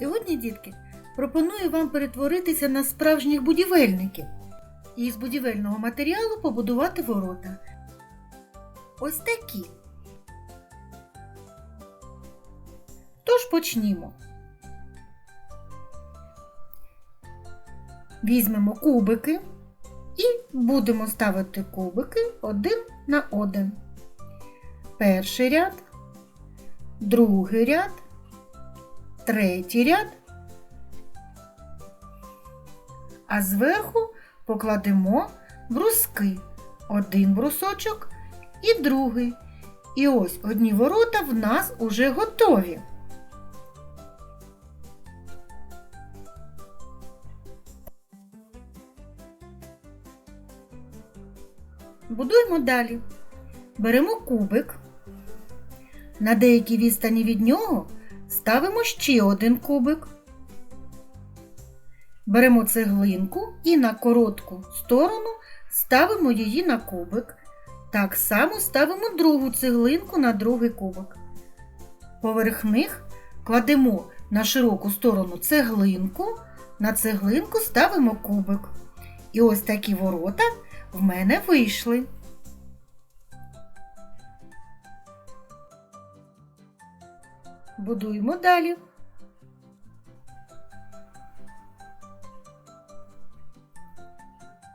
Сьогодні, дітки, пропоную вам перетворитися на справжніх будівельників і з будівельного матеріалу побудувати ворота. Ось такі. Тож почнімо. Візьмемо кубики і будемо ставити кубики один на один. Перший ряд, другий ряд, третій ряд, а зверху покладемо бруски. Один брусочок і другий. І ось одні ворота в нас уже готові. Будуємо далі. Беремо кубик. На деякій відстані від нього ставимо ще один кубик. Беремо цеглинку і на коротку сторону ставимо її на кубик. Так само ставимо другу цеглинку на другий кубик. Поверх них кладемо на широку сторону цеглинку, на цеглинку ставимо кубик. І ось такі ворота в мене вийшли. Будуємо далі.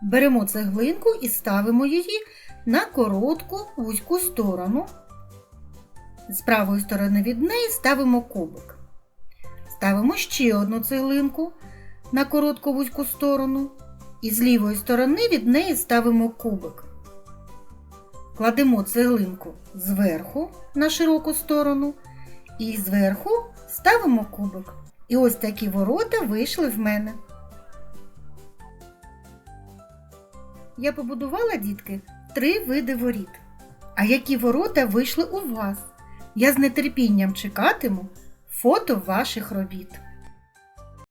Беремо цеглинку і ставимо її на коротку вузьку сторону. З правої сторони від неї ставимо кубик. Ставимо ще одну цеглинку на коротку вузьку сторону. І з лівої сторони від неї ставимо кубик. Кладемо цеглинку зверху на широку сторону. І зверху ставимо кубик. І ось такі ворота вийшли в мене. Я побудувала, дітки, три види воріт. А які ворота вийшли у вас? Я з нетерпінням чекатиму фото ваших робіт.